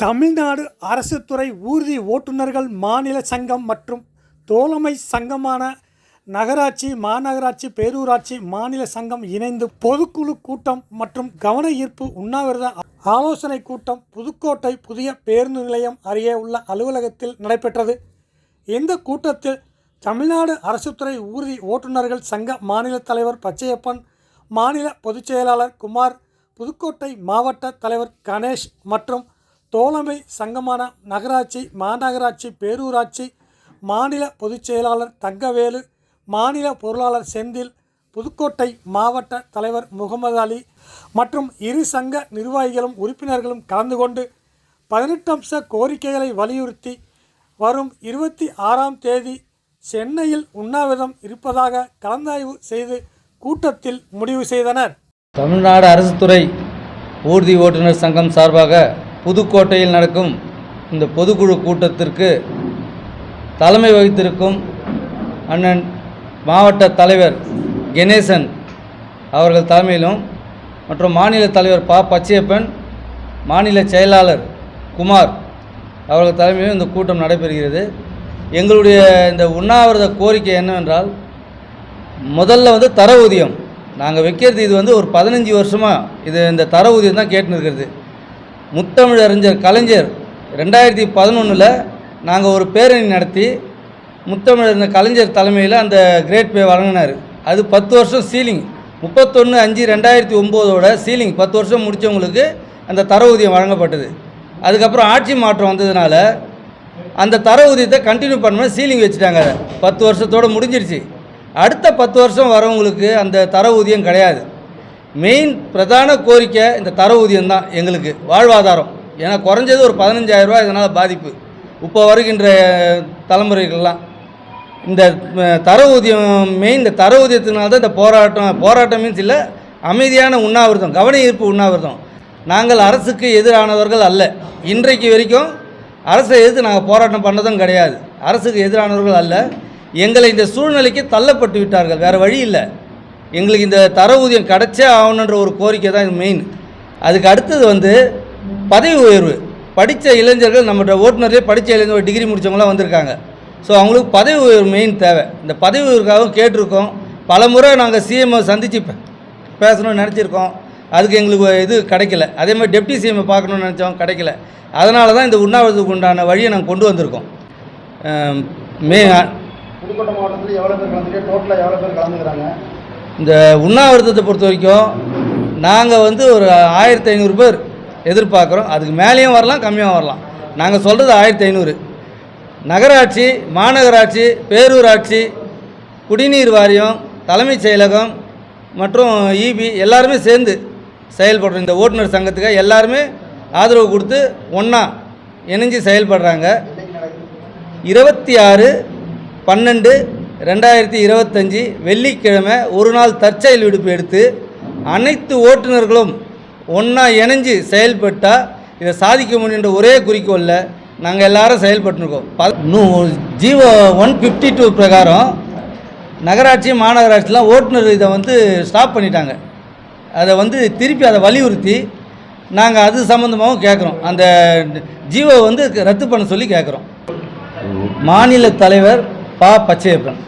தமிழ்நாடு அரசு துறை ஊர்தி ஓட்டுநர்கள் மாநில சங்கம் மற்றும் தோழமை சங்கமான நகராட்சி மாநகராட்சி பேரூராட்சி மாநில சங்கம் இணைந்து பொதுக்குழு கூட்டம் மற்றும் கவன ஈர்ப்பு உண்ணாவிரத ஆலோசனை கூட்டம் புதுக்கோட்டை புதிய பேருந்து நிலையம் அருகே உள்ள அலுவலகத்தில் நடைபெற்றது. இந்த கூட்டத்தில் தமிழ்நாடு அரசுத்துறை ஊர்தி ஓட்டுநர்கள் சங்க மாநில தலைவர் பச்சையப்பன் மாநில பொதுச் செயலாளர் குமார் புதுக்கோட்டை மாவட்ட தலைவர் கணேஷ் மற்றும் தோழமை சங்கமான நகராட்சி மாநகராட்சி பேரூராட்சி மாநில பொதுச் செயலாளர் தங்கவேலு மாநில பொருளாளர் செந்தில் புதுக்கோட்டை மாவட்ட தலைவர் முகமது அலி மற்றும் இரு சங்க நிர்வாகிகளும் உறுப்பினர்களும் கலந்து கொண்டு பதினெட்டு அம்ச கோரிக்கைகளை வலியுறுத்தி வரும் இருபத்தி ஆறாம் தேதி சென்னையில் உண்ணாவிரதம் இருப்பதாக கலந்தாய்வு செய்து கூட்டத்தில் முடிவு செய்தனர். தமிழ்நாடு அரசு துறை ஊர்தி ஓட்டுநர் சங்கம் சார்பாக புதுக்கோட்டையில் நடக்கும் இந்த பொதுக்குழு கூட்டத்திற்கு தலைமை வகித்திருக்கும் அண்ணன் மாவட்ட தலைவர் கணேசன் அவர்கள் தலைமையிலும் மற்றும் மாநில தலைவர் பா பச்சையப்பன் மாநில செயலாளர் குமார் அவர்கள் தலைமையிலும் இந்த கூட்டம் நடைபெறுகிறது. எங்களுடைய இந்த உண்ணாவிரத கோரிக்கை என்னவென்றால் முதல்ல வந்து தர ஊதியம். நாங்கள் வைக்கிறது இது வந்து ஒரு பதினஞ்சு வருஷமாக இது இந்த தர ஊதியம் தான் கேட்டுன்னு இருக்கிறது. முத்தமிழறிஞர் கலைஞர் ரெண்டாயிரத்தி பதினொன்றில் நாங்கள் ஒரு பேரணி நடத்தி முத்தமிழர் கலைஞர் தலைமையில் அந்த கிரேட் பே வழங்கினார். அது பத்து வருஷம் சீலிங். முப்பத்தொன்று அஞ்சு ரெண்டாயிரத்தி ஒம்போதோட சீலிங். பத்து வருஷம் முடித்தவங்களுக்கு அந்த தர ஊதியம் வழங்கப்பட்டது. அதுக்கப்புறம் ஆட்சி மாற்றம் வந்ததுனால அந்த தர ஊதியத்தை கண்டினியூ பண்ணாமல் சீலிங் வச்சுட்டாங்க. பத்து வருஷத்தோடு முடிஞ்சிருச்சு. அடுத்த பத்து வருஷம் வரவங்களுக்கு அந்த தர ஊதியம் கிடையாது. மெயின் பிரதான கோரிக்கை இந்த தர ஊதியம் தான் எங்களுக்கு வாழ்வாதாரம். ஏன்னா குறைஞ்சது ஒரு பதினஞ்சாயிரரூபா இதனால் பாதிப்பு. இப்போ வருகின்ற தலைமுறைகள்லாம் இந்த தர ஊதியம் மெயின் இந்த தர ஊதியத்தினால தான் இந்த போராட்டம் போராட்டம் மீன்ஸ் இல்லை அமைதியான உண்ணாவிரதம் கவன ஈர்ப்பு உண்ணாவிரதம். நாங்கள் அரசுக்கு எதிரானவர்கள் அல்ல. இன்றைக்கு வரைக்கும் அரசை எதிர்த்து நாங்கள் போராட்டம் பண்ணதும் கிடையாது. அரசுக்கு எதிரானவர்கள் அல்ல. எங்களை இந்த சூழ்நிலைக்கு தள்ளப்பட்டு விட்டார்கள். வேறு வழி இல்லை. எங்களுக்கு இந்த தர ஊதியம் கிடைச்சே ஆகணுன்ற ஒரு கோரிக்கை தான் இது மெயின் அதுக்கு அடுத்தது வந்து பதவி உயர்வு. படித்த இளைஞர்கள் நம்மகிட்ட ஓட்டுநர்லேயே படித்த இளைஞர் டிகிரி முடித்தவங்களாம் வந்திருக்காங்க. ஸோ அவங்களுக்கு பதவி உயர்வு மெயின் தேவை. இந்த பதவி உயர்வுக்காகவும் கேட்டிருக்கோம். பல முறை நாங்கள் சிஎம்ஐ சந்தித்து பேசணும்னு நினச்சிருக்கோம். அதுக்கு எங்களுக்கு இது கிடைக்கல. அதே மாதிரி டெப்டி சிஎம்ஐ பார்க்கணும்னு நினச்சோம் கிடைக்கல. அதனால தான் இந்த உண்ணாவிரதத்துக்கு உண்டான வழியை நாங்கள் கொண்டு வந்திருக்கோம். மே புதுக்கோட்டை மாவட்டத்தில் எவ்வளோ பேர் கலந்துட்டு டோட்டலாக எவ்வளோ பேர் கலந்துக்கிறாங்க? இந்த உண்ணாவிரதத்தை பொறுத்த வரைக்கும் நாங்கள் வந்து ஒரு ஆயிரத்தி ஐநூறு பேர் எதிர்பார்க்குறோம். அதுக்கு மேலேயும் வரலாம் கம்மியாக வரலாம். நாங்கள் சொல்கிறது ஆயிரத்தி ஐநூறு. நகராட்சி மாநகராட்சி பேரூராட்சி குடிநீர் வாரியம் தலைமைச் செயலகம் மற்றும் இபி எல்லாருமே சேர்ந்து செயல்படுறோம். இந்த ஓட்டுநர் சங்கத்துக்கு எல்லாருமே ஆதரவு கொடுத்து ஒன்றா இணைஞ்சு செயல்படுறாங்க. இருபத்தி ஆறு பன்னெண்டு ரெண்டாயிரத்தி இருபத்தஞ்சி வெள்ளிக்கிழமை ஒரு நாள் தற்செயல் விடுப்பு எடுத்து அனைத்து ஓட்டுநர்களும் ஒன்றா இணைஞ்சு செயல்பட்டால் இதை சாதிக்க முடியுன்ற ஒரே குறிக்கோளில் நாங்கள் எல்லாரும் செயல்பட்டுருக்கோம். ப இன்னும் ஜீவோ ஒன் ஃபிஃப்டி டூ பிரகாரம் நகராட்சி மாநகராட்சிலாம் ஓட்டுநர் இதை வந்து ஸ்டாப் பண்ணிட்டாங்க. அதை வந்து திருப்பி அதை வலியுறுத்தி நாங்கள் அது சம்மந்தமாகவும் கேட்குறோம் அந்த ஜீவோ வந்து ரத்து பண்ண சொல்லி கேட்குறோம் மாநில தலைவர் ப. பச்சையப்பன்.